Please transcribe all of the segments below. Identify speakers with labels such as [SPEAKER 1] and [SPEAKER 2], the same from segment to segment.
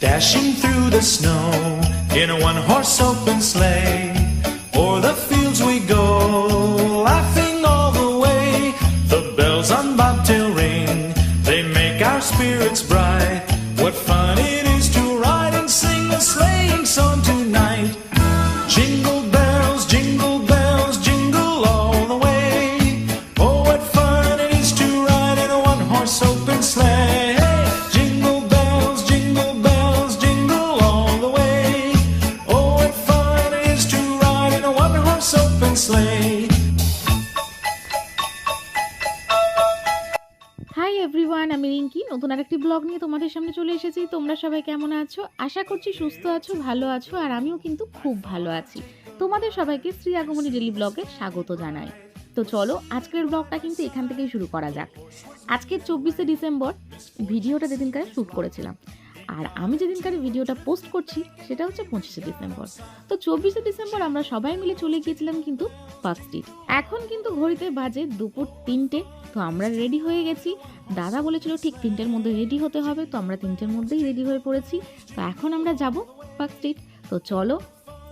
[SPEAKER 1] Dashing through the snow in a one horse open sleigh. O'er the
[SPEAKER 2] blog নিয়ে তোমাদের সামনে চলে এসেছি। তোমরা সবাই কেমন আছো? আশা করছি সুস্থ আছো, ভালো আছো, আর আমিও কিন্তু খুব ভালো আছি। তোমাদের সবাইকে শ্রী আগমনী ডেলি ব্লগে স্বাগত জানাই। তো চলো, আজকের ব্লগটা কিন্তু এখান থেকেই শুরু করা যাক। আজকের চব্বিশে ডিসেম্বর, ভিডিওটা যেদিনকার শ্যুট করেছিলাম। আর আমি যেদিনকারে ভিডিওটা পোস্ট করছি, সেটা হচ্ছে পঁচিশে ডিসেম্বর। তো চব্বিশে ডিসেম্বর আমরা সবাই মিলে চলে গিয়েছিলাম কিন্তু পার্ক স্ট্রিট। এখন কিন্তু ঘড়িতে বাজে দুপুর তিনটে, তো আমরা রেডি হয়ে গেছি। দাদা বলেছিল ঠিক তিনটের মধ্যে রেডি হতে হবে, তো আমরা তিনটের মধ্যেই রেডি হয়ে পড়েছি। তো এখন আমরা যাব পার্ক স্ট্রিট। তো চলো,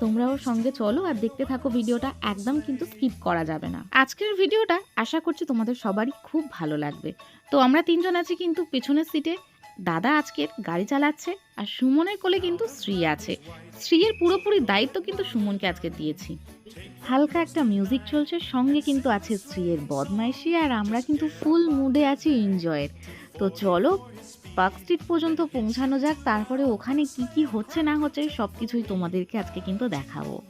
[SPEAKER 2] তোমরাও সঙ্গে চলো আর দেখতে থাকো ভিডিওটা, একদম কিন্তু স্কিপ করা যাবে না। আজকের ভিডিওটা আশা করছি তোমাদের সবারই খুব ভালো লাগবে। তো আমরা তিনজন আছি কিন্তু পেছনের সিটে দাদা আজকের গাড়ি চালাচ্ছে আর সুমনের কোলে কিন্তু শ্রী আছে। শ্রীয়ের পুরোপুরি দায়িত্ব কিন্তু সুমনকে আজকে দিয়েছি। হালকা একটা মিউজিক চলছে, সঙ্গে কিন্তু আছে স্ত্রীর বদমাইশি আর আমরা কিন্তু ফুল মুডে আছি এনজয়ের। তো চলো, পার্ক স্ট্রিট পর্যন্ত পৌঁছানো যাক, তারপরে ওখানে কি কি হচ্ছে না হচ্ছে সব কিছুই তোমাদেরকে আজকে কিন্তু দেখাবো।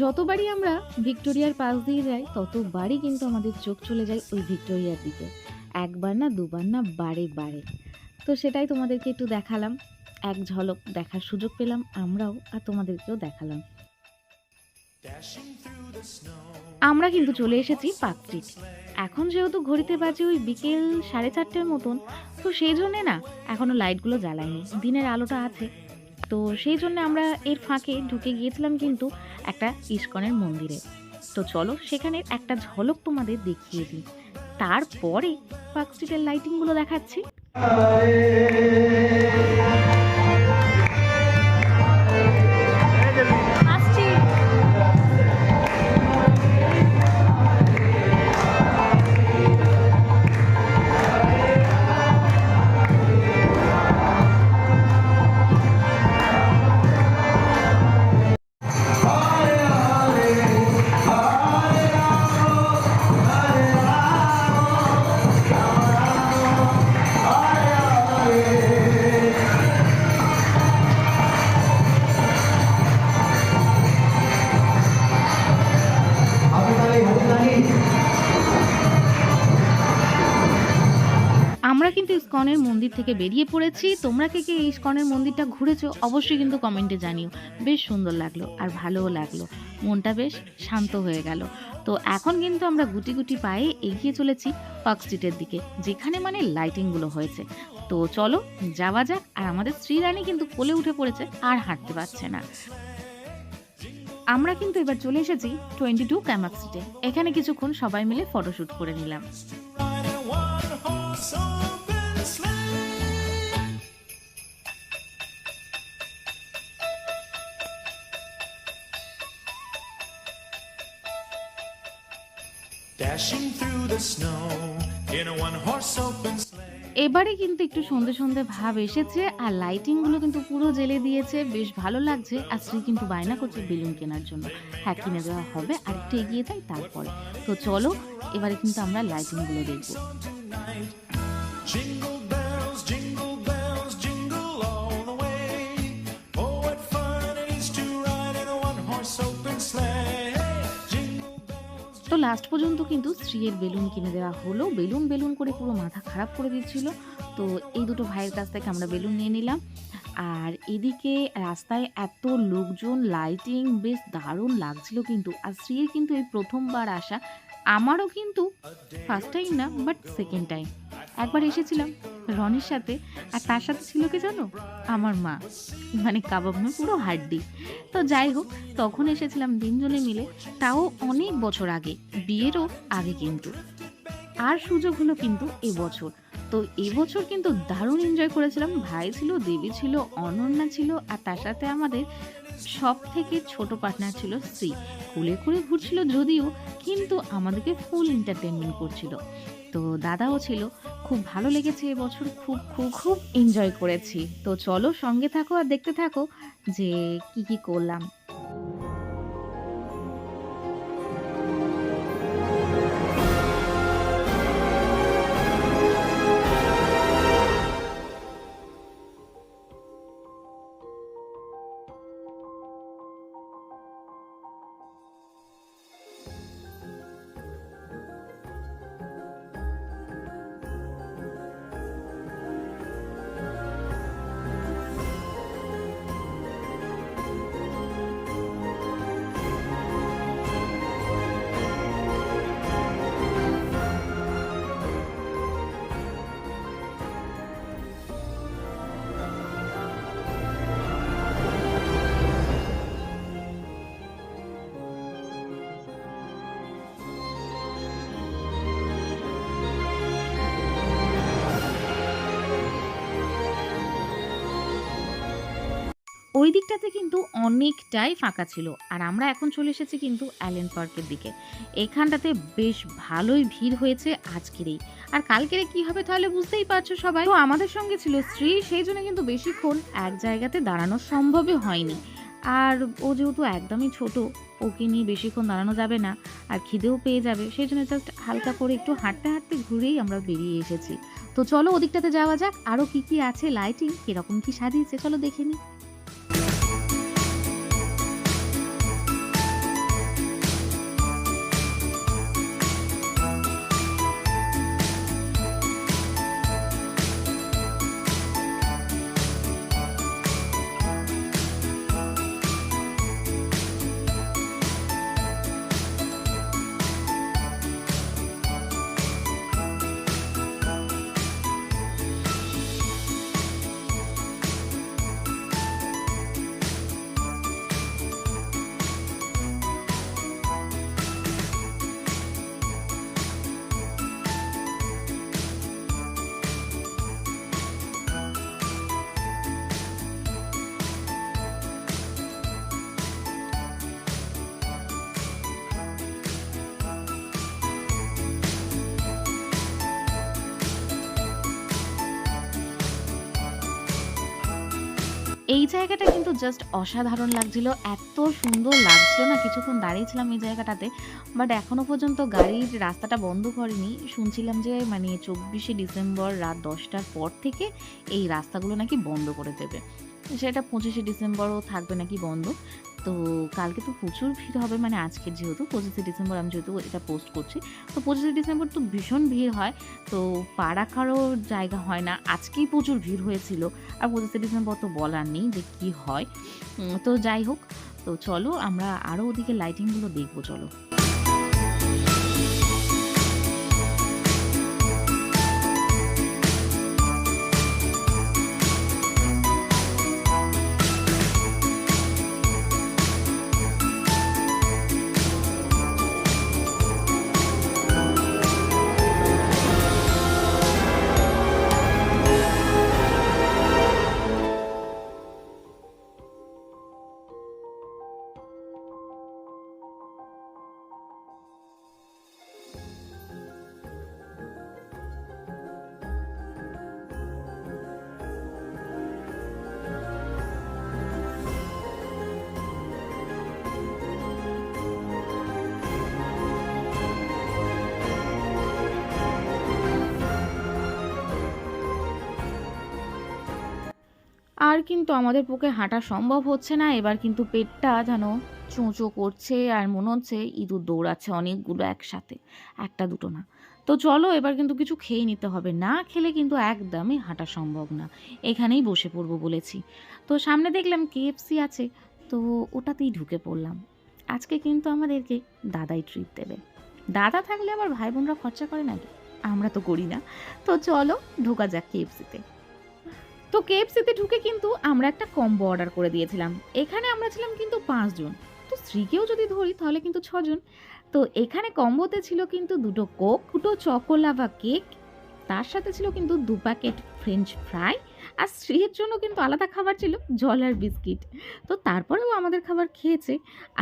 [SPEAKER 2] যতবারই আমরা ভিক্টোরিয়ার পাশ দিয়ে যাই, ততবারই কিন্তু আমাদের চোখ চলে যায় ওই ভিক্টোরিয়ার দিকে। একবার না, দুবার না, বারে বারে। তো সেটাই তোমাদেরকে একটু দেখালাম। এক ঝলক দেখার সুযোগ পেলাম আমরাও আর তোমাদেরকেও দেখালাম. আমরা কিন্তু চলে এসেছি পার্ক এখন যেহেতু ঘড়িতে বাজে ওই বিকেল সাড়ে চারটের মতন, তো সেই জন্যে না এখনও লাইটগুলো জ্বালায়নি। দিনের আলোটা আছে। তো সেই জন্য আমরা এর ফাঁকে ঢুকে গিয়েছিলাম কিন্তু একটা ইস্কনের মন্দিরে। তো চলো সেখানে একটা ঝলক তোমাদের দেখিয়ে দিই। তারপরে পার্ক স্ট্রিটের লাইটিংগুলো দেখাচ্ছি। ইস্কনের মন্দির থেকে বেরিয়ে পড়েছি। তোমরা কে কে ইস্কনের মন্দিরটা ঘুরেছো অবশ্যই কিন্তু কমেন্টে জানিও। বেশ সুন্দর লাগল আর ভালোও লাগল। মনটা বেশ শান্ত হয়ে গেল। তো এখন কিন্তু আমরা গুটি গুটি পায়ে এগিয়ে চলেছি পার্ক স্ট্রিটের দিকে, যেখানে মানে লাইটিংগুলো হয়েছে। তো চলো যাওয়া যাক আর আমাদের শ্রীরানী কিন্তু কোলে উঠে পড়েছে আর হাঁটতে পারছে না। আমরা কিন্তু এবার চলে এসেছি টোয়েন্টি টু ক্যামাক স্ট্রিটে এখানে কিছুক্ষণ সবাই মিলে ফটোশ্যুট করে নিলাম। এবারে কিন্তু একটু সন্ধে সন্ধে ভাব এসেছে আর লাইটিংগুলো কিন্তু পুরো জেলে দিয়েছে। বেশ ভালো লাগছে। আর শ্রী কিন্তু বায়না করছে বেলুন কেনার জন্য। হ্যাঁ কিনে দেওয়া হবে। আর একটু এগিয়ে যাই তারপরে। তো চলো এবারে কিন্তু আমরা লাইটিংগুলো দেখব লাস্ট পর্যন্ত কিন্তু স্ত্রীর বেলুন কিনে দেওয়া হলো। বেলুন বেলুন করে পুরো মাথা খারাপ করে দিচ্ছিল। তো এই দুটো ভাইয়ের কাছ থেকে আমরা বেলুন নিয়ে নিলাম। আর এদিকে রাস্তায় এত লোকজন লাইটিং বেশ দারুণ লাগছিল কিন্তু। আর স্ত্রীর কিন্তু এই প্রথমবার আসা। আমারও কিন্তু ফার্স্ট টাইম না বাট সেকেন্ড টাইম একবার এসেছিলাম। রনির সাথে, আর তার সাথে ছিল কি জানো? আমার মা। মানে কাবাব মা পুরো হাড্ডি। তো যাই হোক, তখন এসেছিলাম তিনজনে মিলে, তাও অনেক বছর আগে। বিয়েরও আগে কিন্তু। আর সুযোগ হলো কিন্তু এবছর। তো এবছর কিন্তু দারুণ এনজয় করেছিলাম। ভাই ছিল, দেবী ছিল, অনন্যা ছিল, আর তার সাথে আমাদের সব থেকে ছোট পার্টনার ছিল শ্রী। কুলে কুলে ঘুরছিল যদিও, কিন্তু আমাদেরকে ফুল এন্টারটেনমেন্ট করছিল। তো দাদাও ছিল। খুব ভালো লেগেছে এবছর খুব খুব খুব এনজয় করেছি। তো চলো সঙ্গে থাকো আর দেখতে থাকো যে কি কি করলাম। ওই দিকটাতে কিন্তু অনেকটাই ফাঁকা ছিল। আর আমরা এখন চলে এসেছি কিন্তু অ্যালেন পার্কের দিকে। এখানটাতে বেশ ভালোই ভিড় হয়েছে আজকেরই আর কালকেরে কি হবে তাহলে বুঝতেই পারছ সবাই? তো আমাদের সঙ্গে ছিল স্ত্রী, সেই জন্য কিন্তু বেশিক্ষণ এক জায়গাতে দাঁড়ানো সম্ভবই হয়নি। আর ও যেহেতু একদমই ছোট, ওকে নিয়ে বেশিক্ষণ দাঁড়ানো যাবে না। আর খিদেও পেয়ে যাবে, সেই জন্য জাস্ট হালকা করে একটু হাঁটতে হাঁটতে ঘুরেই আমরা বেরিয়ে এসেছি। তো চলো ওদিকটাতে যাওয়া যাক আরও কি কি আছে লাইটিং কীরকম কি সাজিয়েছে, চলো দেখে নিই। এই জায়গাটা কিন্তু জাস্ট অসাধারণ লাগছিল। এত সুন্দর লাগছিল না, কিছুক্ষণ দাঁড়িয়েছিলাম এই জায়গাটাতে বাট এখনও পর্যন্ত গাড়ির রাস্তাটা বন্ধ করেনি। শুনছিলাম যে মানে চব্বিশে ডিসেম্বর রাত দশটার পর থেকে এই রাস্তাগুলো নাকি বন্ধ করে দেবে। সেটা পঁচিশে ডিসেম্বরও থাকবে নাকি বন্ধ। তো কালকে তো প্রচুর ভিড় হবে মানে আজকে যেহেতু পঁচিশে ডিসেম্বর, আমি যেহেতু এটা পোস্ট করছি, তো পঁচিশে ডিসেম্বর তো ভীষণ ভিড় হয়, তো পা রাখারও জায়গা হয় না, আজকেই প্রচুর ভিড় হয়েছিল, আর পঁচিশে ডিসেম্বর তো বলার নেই যে কি হয় তো যাই হোক, তো চলো আমরা আরও ওদিকে লাইটিংগুলো দেখব, চলো। কিন্তু আমাদের পক্ষে হাঁটা সম্ভব হচ্ছে না। এবার কিন্তু পেটটা যেন চোঁচো করছে আর মনে হচ্ছে ইঁদুর দৌড়াচ্ছে অনেকগুলো একসাথে। একটা দুটো না। তো চলো এবার কিন্তু কিছু খেয়ে নিতে হবে। না খেলে কিন্তু একদমই হাঁটা সম্ভব না। এখানেই বসে পড়ব বলেছি। তো সামনে দেখলাম কেএফসি আছে। তো ওটাতেই ঢুকে পড়লাম। আজকে কিন্তু আমাদেরকে দাদাই ট্রিট দেবে। দাদা থাকলে আবার ভাই বোনরা খরচা করে নাকি? আমরা তো করি না। তো চলো ঢোকা যাক কেএফসিতে। তো কেএফসিতে ঢুকে কিন্তু আমরা একটা কম্বো অর্ডার করে দিয়েছিলাম। এখানে আমরা ছিলাম কিন্তু পাঁচজন তো স্ত্রীকেও যদি ধরি, তাহলে কিন্তু ছজন তো এখানে কম্বোতে ছিল কিন্তু দুটো কোক দুটো চকোলাভা কেক তার সাথে ছিল কিন্তু দু প্যাকেট ফ্রেঞ্চ ফ্রাই আর স্ত্রীর জন্য কিন্তু আলাদা খাবার ছিল জল আর বিস্কিট। তো তারপরেও আমাদের খাবার খেয়েছে।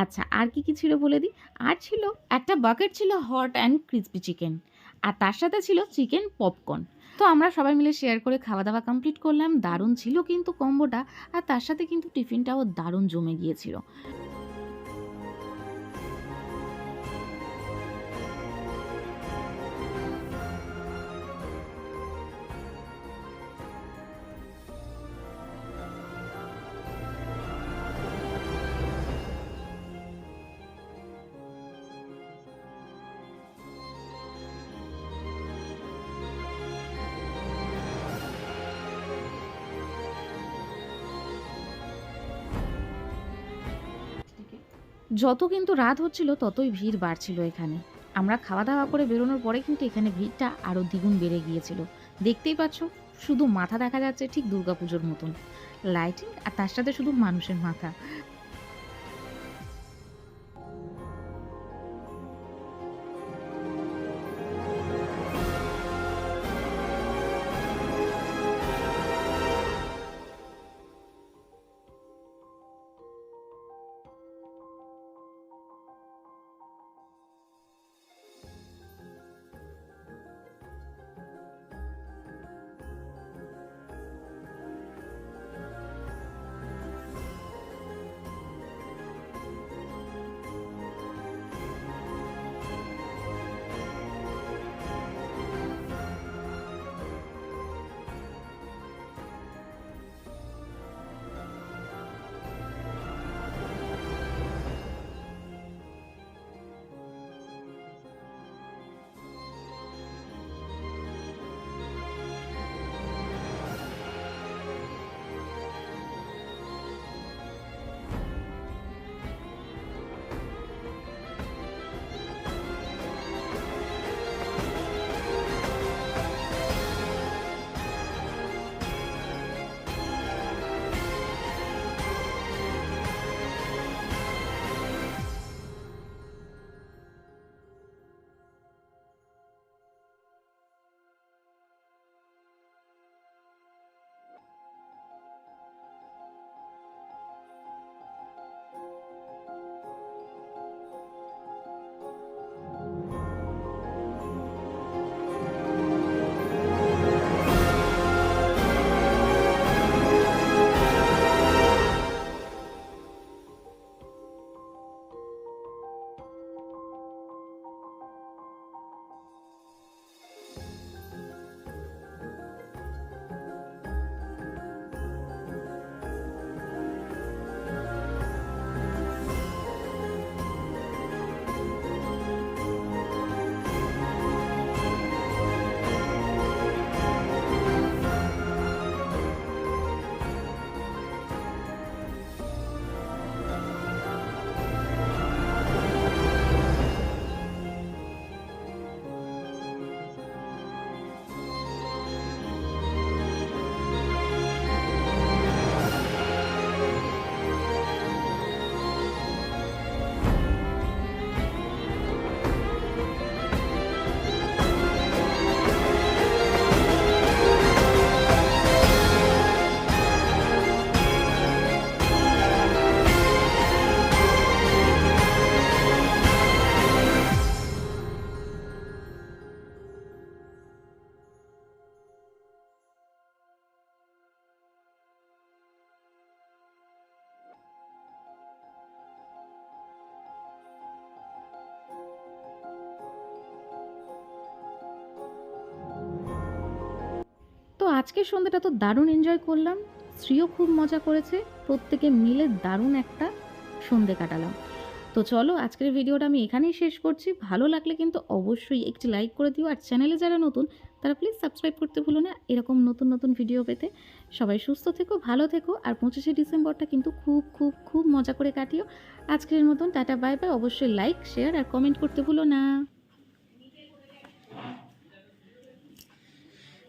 [SPEAKER 2] আচ্ছা আর কি কি ছিল বলে দিই? আর ছিল, একটা বাকেট ছিল হট অ্যান্ড ক্রিসপি চিকেন আর তার সাথে ছিল চিকেন পপকর্ন তো আমরা সবাই মিলে শেয়ার করে খাওয়া দাওয়া কমপ্লিট করলাম। দারুণ ছিল কিন্তু কম্বোটা আর তার সাথে কিন্তু টিফিনটাও দারুণ জমে গিয়েছিল। যত কিন্তু রাত হচ্ছিল, ততই ভিড় বাড়ছিল এখানে। আমরা খাওয়া দাওয়া করে বেরোনোর পরে কিন্তু এখানে ভিড়টা আরও দ্বিগুণ বেড়ে গিয়েছিল। দেখতেই পাচ্ছ, শুধু মাথা দেখা যাচ্ছে ঠিক দুর্গাপুজোর মতন। লাইটিং আর তার সাথে শুধু মানুষের মাথা। আজকের সন্ধ্যাটা তো দারুণ এনজয় করলাম। স্ত্রীও খুব মজা করেছে। প্রত্যেকে মিলে দারুণ একটা সন্ধে কাটালাম। তো চলো, আজকের ভিডিওটা আমি এখানেই শেষ করছি। ভালো লাগলে কিন্তু অবশ্যই একটি লাইক করে দিও। আর চ্যানেলে যারা নতুন, তারা প্লিজ সাবস্ক্রাইব করতে ভুলো না। এরকম নতুন নতুন ভিডিও পেতে সবাই সুস্থ থেকো, ভালো থেকো। আর পঁচিশে ডিসেম্বরটা কিন্তু খুব খুব খুব মজা করে কাটিও। আজকের মতন, টাটা বাই বাই অবশ্যই লাইক শেয়ার আর কমেন্ট করতে ভুলো না।